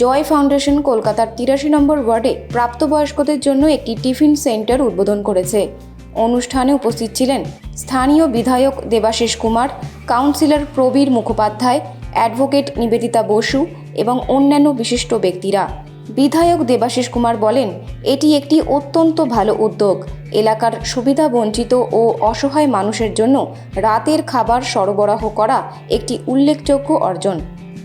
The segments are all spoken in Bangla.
জয় ফাউন্ডেশন কলকাতার তিরাশি নম্বর ওয়ার্ডে প্রাপ্তবয়স্কদের জন্য একটি টিফিন সেন্টার উদ্বোধন করেছে। অনুষ্ঠানে উপস্থিত ছিলেন স্থানীয় বিধায়ক দেবাশিস কুমার, কাউন্সিলর প্রবীর মুখোপাধ্যায়, অ্যাডভোকেট নিবেদিতা বসু এবং অন্যান্য বিশিষ্ট ব্যক্তিরা। বিধায়ক দেবাশিস কুমার বলেন, এটি একটি অত্যন্ত ভালো উদ্যোগ। এলাকার সুবিধা বঞ্চিত ও অসহায় মানুষের জন্য রাতের খাবার সরবরাহ করা একটি উল্লেখযোগ্য অর্জন।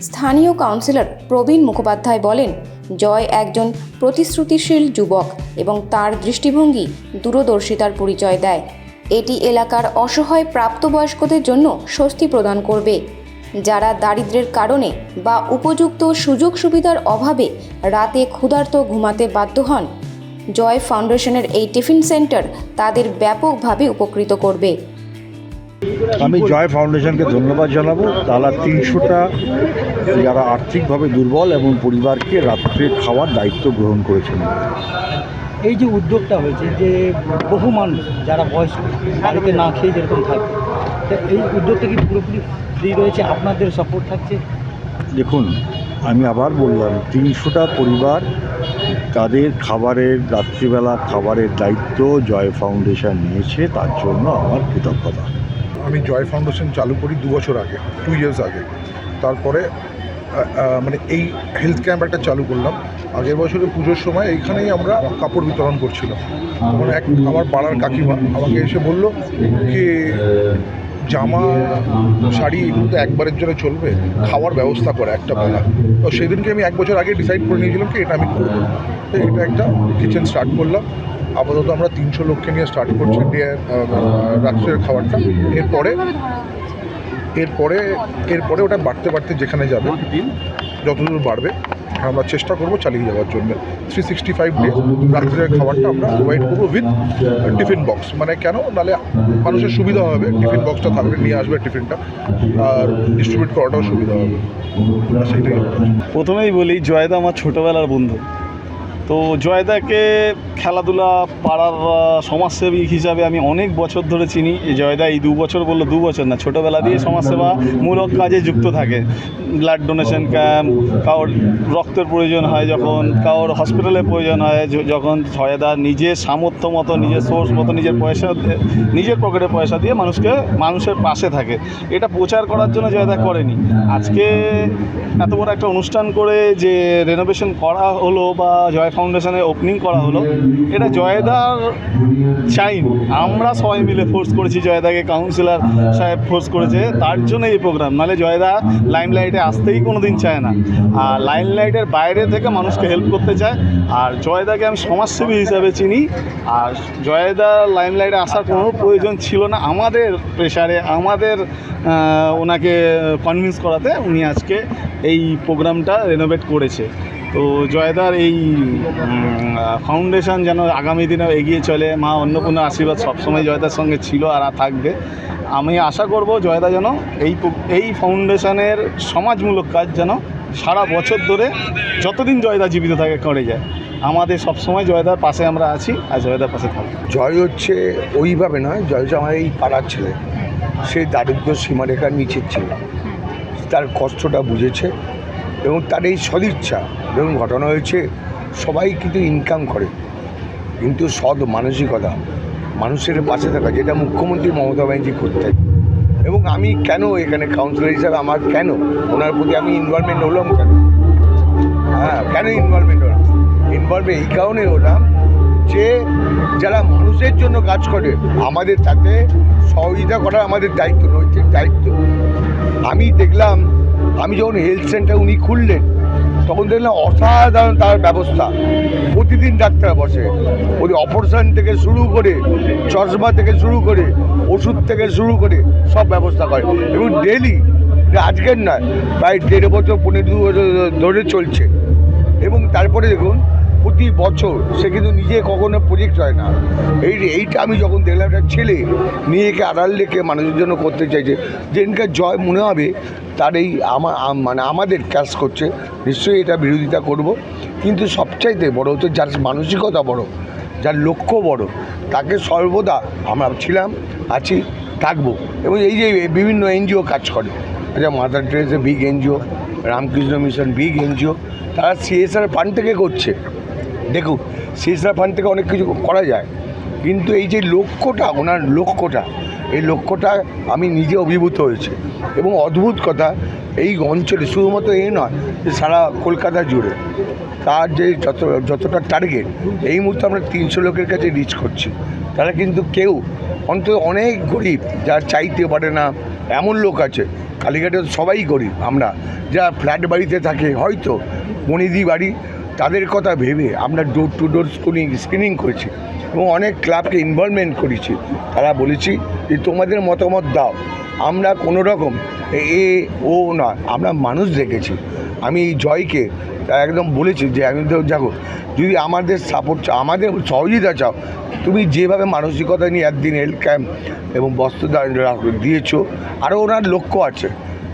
স্থানীয় কাউন্সিলর প্রবীণ মুখোপাধ্যায় বলেন, জয় একজন প্রতিশ্রুতিশীল যুবক এবং তার দৃষ্টিভঙ্গি দূরদর্শিতার পরিচয় দেয়। এটি এলাকার অসহায় প্রাপ্তবয়স্কদের জন্য স্বস্তি প্রদান করবে। যারা দারিদ্র্যের কারণে বা উপযুক্ত সুযোগ সুবিধার অভাবে রাতে ক্ষুধার্ত ঘুমাতে বাধ্য হন, জয় ফাউন্ডেশনের এই টিফিন সেন্টার তাদের ব্যাপকভাবে উপকৃত করবে। আমি জয় ফাউন্ডেশনকে ধন্যবাদ জানাব। তারা তিনশোটা যারা আর্থিকভাবে দুর্বল এবং পরিবারকে রাত্রে খাওয়ার দায়িত্ব গ্রহণ করেছেন। এই যে উদ্যোগটা হয়েছে যে বহু মানুষ যারা বয়স্ক বাড়িতে না খেয়ে যেরকম থাকে এই উদ্যোগটা কি পুরোপুরি ফ্রি রয়েছে? আপনাদের সাপোর্ট থাকছে? দেখুন আমি আবার বললাম তিনশোটা পরিবার তাদের খাবারের রাত্রিবেলা খাবারের দায়িত্ব জয় ফাউন্ডেশন নিয়েছে তার জন্য আমার কৃতজ্ঞতা। আমি জয় ফাউন্ডেশন চালু করি দু বছর আগে টু ইয়ার্স আগে। তারপরে মানে এই হেলথ ক্যাম্প একটা চালু করলাম। আগের বছরে পুজোর সময় এইখানেই আমরা কাপড় বিতরণ করছিলাম। এক আমার পাড়ার কাকিমা আমাকে এসে বলল কি জামা, শাড়ি এগুলো তো একবারের জন্য চলবে, খাওয়ার ব্যবস্থা করে একটা বেলা। তো সেদিনকে আমি এক বছর আগে ডিসাইড করে নিয়েছিলাম কি এটা আমি করব। এটা একটা কিচেন স্টার্ট করলাম। আপাতত আমরা তিনশো লোককে নিয়ে স্টার্ট করছি রাত্রের খাবারটা। এরপরে এরপরে এরপরে ওটা বাড়তে বাড়তে যেখানে যাবে যতদূর বাড়বে আমরা চেষ্টা করব চালিয়ে যাওয়ার জন্য। থ্রি সিক্সটি ফাইভ ডে রাত্রের খাবারটা আমরা প্রোভাইড করব উইথ টিফিন বক্স মানে কেন? নাহলে মানুষের সুবিধা হবে। টিফিন বক্সটা থাকবে নিয়ে আসবে টিফিনটা। আর ডিস্ট্রিবিউট করাটাও সুবিধা হবে। সেইটাই প্রথমেই বলি জয়দা আমার ছোটোবেলার বন্ধু। তো জয়দাকে খেলাধুলা পাড়ার সমাজসেবী হিসাবে আমি অনেক বছর ধরে চিনি। জয়দা এই দু বছর বলল দু বছর না, ছোটোবেলা দিয়ে সমাজসেবা মূলক কাজে যুক্ত থাকে। ব্লাড ডোনেশন ক্যাম্প, কারোর রক্তের প্রয়োজন হয় যখন, কারোর হসপিটালে প্রয়োজন হয় যখন জয়দা নিজের সামর্থ্য মতো, নিজের সোর্স মতো, নিজের পয়সা নিজের পকেটে পয়সা দিয়ে মানুষকে, মানুষের পাশে থাকে। এটা প্রচার করার জন্য জয়দা করেনি। আজকে এত বড় একটা অনুষ্ঠান করে যে রেনোভেশন করা হলো বা জয় ফাউন্ডেশনে ওপেনিং করা হলো। এটা জয়দার চাইনি আমরা সবাই মিলে ফোর্স করেছি জয়দাকে কাউন্সিলর সাহেব ফোর্স করেছে। তার জন্য এই প্রোগ্রাম নাহলে জয়দা লাইমলাইটে আসতেই কোনো দিন চায় না। আর লাইমলাইটের বাইরে থেকে মানুষকে হেল্প করতে চায়। আর জয়দাকে আমি সমাজসেবী হিসাবে চিনি। আর জয়দা লাইমলাইটে আসার কোনো প্রয়োজন ছিল না। আমাদের প্রেশারে আমাদের ওনাকে কনভিন্স করাতে উনি আজকে এই প্রোগ্রামটা রেনোভেট করেছে। তো জয়দার, এই ফাউন্ডেশন যেন আগামী দিনে এগিয়ে চলে, মা অন্নপূর্ণার আশীর্বাদ সবসময় জয়দার সঙ্গে ছিল আর থাকবে। আমি আশা করব জয়দা যেন এই এই ফাউন্ডেশনের সমাজমূলক কাজ যেন সারা বছর ধরে যতদিন জয়দা জীবিত থাকে, করে যায়। আমাদের সবসময় জয়দার পাশে আমরা আছি আর জয়দার পাশে থাকব। জয় হচ্ছে ওইভাবে নয়, জয় হচ্ছে আমার এই পাড়ার ছেলে। সে দারিদ্র সীমারেখার নিচের ছিল। তার কষ্টটা বুঝেছে। এবং তার এই সদিচ্ছা। যেমন ঘটনা হয়েছে, সবাই কিন্তু ইনকাম করে। কিন্তু সৎ মানসিকতা, মানুষের পাশে থাকা, যেটা মুখ্যমন্ত্রী মমতা ব্যানার্জি করতেন। এবং আমি কেন এখানে কাউন্সিলর হিসাবে, আমার কেন? ওনার প্রতি আমি ইনভলভমেন্ট হলাম কেন? হ্যাঁ কেন ইনভলভমেন্ট হলাম? ইনভলভ এই কারণে হলাম যে, যারা মানুষের জন্য কাজ করে, আমাদের তাতে সহযোগিতা করা আমাদের দায়িত্ব, নৈতিক দায়িত্ব। আমি দেখলাম আমি যখন হেলথ সেন্টার উনি খুললেন, তখন দেখলাম অসাধারণ তার ব্যবস্থা। প্রতিদিন ডাক্তার বসে। ওই অপারেশন থেকে শুরু করে, চশমা থেকে শুরু করে, ওষুধ থেকে শুরু করে সব ব্যবস্থা করে এবং ডেলি আজকের নয়, প্রায় দেড় বছর, পনেরো দু বছর ধরে চলছে। এবং তারপরে দেখুন প্রতি বছর সে কিন্তু নিজে কখনো প্রজেক্ট হয় না। এই এইটা আমি যখন দেখলাম, একটা ছেলে নিজেকে আড়াল রেখে মানুষের জন্য করতে চাইছে, যেদিনকে জয় মনে হবে, তার এই আমা মানে আমাদের ক্যাশ করছে, নিশ্চয়ই এটা বিরোধিতা করব। কিন্তু সবচাইতে বড় হচ্ছে যার মানসিকতা বড়, যার লক্ষ্য বড়, তাকে সর্বদা আমরা ছিলাম, আছি, থাকব। এবং এই যে বিভিন্ন এনজিও কাজ করে আচ্ছা Mother Teresa big NGO, Ramakrishna Mission big NGO, তারা সিএসআর ফান্ড থেকে করছে। দেখুন সিএসআর ফান্ড থেকে অনেক কিছু করা যায়, কিন্তু এই যে লক্ষ্যটা, ওনার লক্ষ্যটা, এই লক্ষ্যটা আমি নিজে অভিভূত হয়েছি। এবং অদ্ভুত কথা, এই অঞ্চলে শুধুমাত্র এই নয়, যে সারা কলকাতা জুড়ে, তার যে যত, যতটা টার্গেট এই মুহূর্তে আমরা তিনশো লোকের কাছে রিচ করছি। তারা কিন্তু কেউ, অন্তত অনেক গরিব, যারা চাইতে পারে না, এমন লোক আছে কালীঘাটে সবাই গরিব, আমরা, যারা ফ্ল্যাট বাড়িতে থাকে, হয়তো, মনিদি বাড়ি তাদের কথা ভেবে আমরা door to door screening screening করেছি এবং অনেক ক্লাবকে ইনভলভমেন্ট করেছি। তারা বলেছি যে, তোমাদের মতামত দাও। আমরা কোনো রকম এ ও না, আমরা মানুষ দেখেছি। আমি এই জয়কে একদম বলেছি যে আমি তো দেখো, যদি আমাদের সাপোর্ট আমাদের সহযোগিতা চাও, তুমি যেভাবে মানসিকতা নিয়ে একদিন হেলথ ক্যাম্প এবং বস্ত্র দিয়েছ আরও ওনার লক্ষ্য আছে।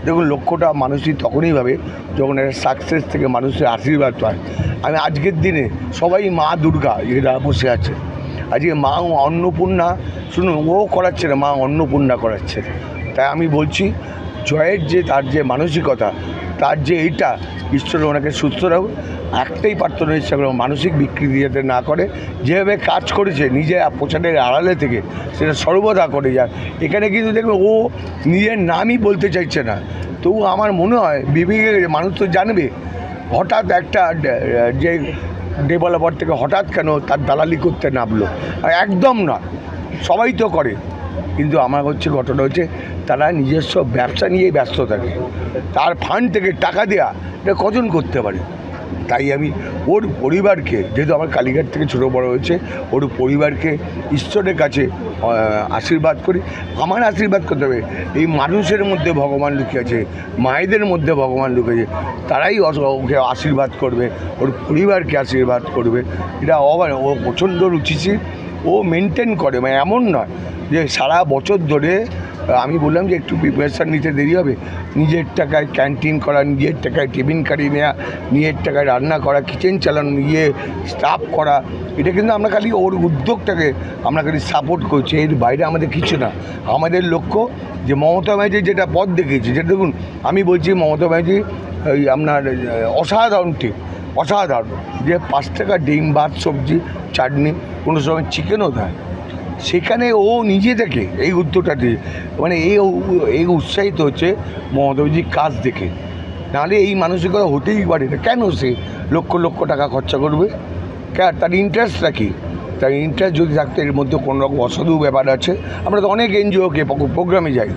দেখুন, লক্ষ্যটা মানুষই তখনই ভাবে যখন একটা সাকসেস থেকে মানুষের আশীর্বাদ পায়। আমি আজকের দিনে সবাই মা দুর্গা এরা বসে আছে, আজকে মা অন্নপূর্ণা, শুনুন, ও করাচ্ছে না, মা অন্নপূর্ণা করাচ্ছে। তাই আমি বলছি, জয়ের যে তার যে মানসিকতা তার যে এইটা, ঈশ্বর ওনাকে সুস্থ রাখুক, একটাই প্রার্থনা ইচ্ছা করব মানসিক বিকৃতি যাতে না করে, যেভাবে কাজ করেছে, নিজে পোশাকের আড়ালে থেকে, সেটা সর্বদা করে যায়। এখানে কিন্তু দেখবেন ও নিজের নামই বলতে চাইছে না। তবু আমার মনে হয় বিবেকে মানুষ তো জানবে, হঠাৎ একটা যে ডেভেলপার থেকে হঠাৎ কেন তার দালালি করতে নামলো। একদম না, সবাই তো করে। কিন্তু আমার হচ্ছে ঘটনা হচ্ছে, তারা নিজস্ব ব্যবসা নিয়েই ব্যস্ত থাকে। তার ফান্ড থেকে টাকা দেওয়া এটা কজন করতে পারে? তাই আমি ওর পরিবারকে, যেহেতু আমার কালীঘাট থেকে ছোটো বড় হয়েছে, ওর পরিবারকে ঈশ্বরের কাছে আশীর্বাদ করি। আমার আশীর্বাদ করতে হবে। এই মানুষের মধ্যে ভগবান লুকিয়ে আছে মায়েদের মধ্যে ভগবান লুকিয়েছে, তারাই ওকে আশীর্বাদ করবে, ওর পরিবারকে আশীর্বাদ করবে। এটা অবার ও প্রচণ্ড রুচিশীল, ও মেনটেন করে মানে এমন নয়। যে সারা বছর ধরে আমি বললাম যে একটু প্রিপারেশান নিতে দেরি হবে। নিজের টাকায় ক্যান্টিন করা, নিজের টাকায় টিফিন কারি নেওয়া নিজের টাকায় রান্না করা কিচেন চালানো, নিজে স্টাফ করা, এটা কিন্তু আমরা খালি ওর উদ্যোগটাকে আমরা খালি সাপোর্ট করছি। এর বাইরে আমাদের কিছু না। আমাদের লক্ষ্য যে মমতা ব্যানার্জি যেটা পথ দেখিয়েছে, যেটা দেখুন, আমি বলছি মমতা ব্যানার্জি ওই আপনার অসাধারণ ঠিক অসাধারণ। যে পাঁচ টাকা ডিম, ভাত, সবজি, চাটনি, কোনো সময় চিকেনও দেয় সেখানে ও নিজে থেকে এই উদ্যোগটা দিয়ে মানে এই এই উৎসাহিত হচ্ছে মমতাজির কাজ দেখে। নাহলে এই মানসিকতা হতেই পারে না। কেন সে লক্ষ লক্ষ টাকা খরচা করবে? তার ইন্টারেস্টটা কী? তার ইন্টারেস্ট যদি থাকতো এর মধ্যে কোনো রকম অসাধু ব্যাপার আছে, আমরা তো অনেক এনজিওকে প্রোগ্রামে যাই।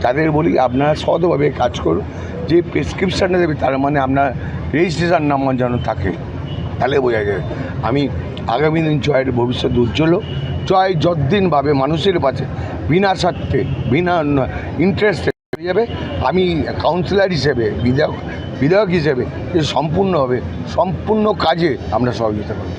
তাদের বলি, আপনারা সৎভাবে কাজ করুন। যে প্রেসক্রিপশানটা দেবে, তার মানে আপনার রেজিস্ট্রেশন নাম্বার যেন থাকে, তাহলে বোঝা যায়। আমি আগামী দিন জয়ের ভবিষ্যৎ উজ্জ্বল। জয় যদ্দিনভাবে ভাবে মানুষের কাছে বিনা স্বার্থে, বিনা ইন্টারেস্টে যাবে। আমি কাউন্সিলর হিসেবে, বিধায়ক বিধায়ক হিসেবে যে সম্পূর্ণ হবে, সম্পূর্ণ কাজে আমরা সহযোগিতা করব।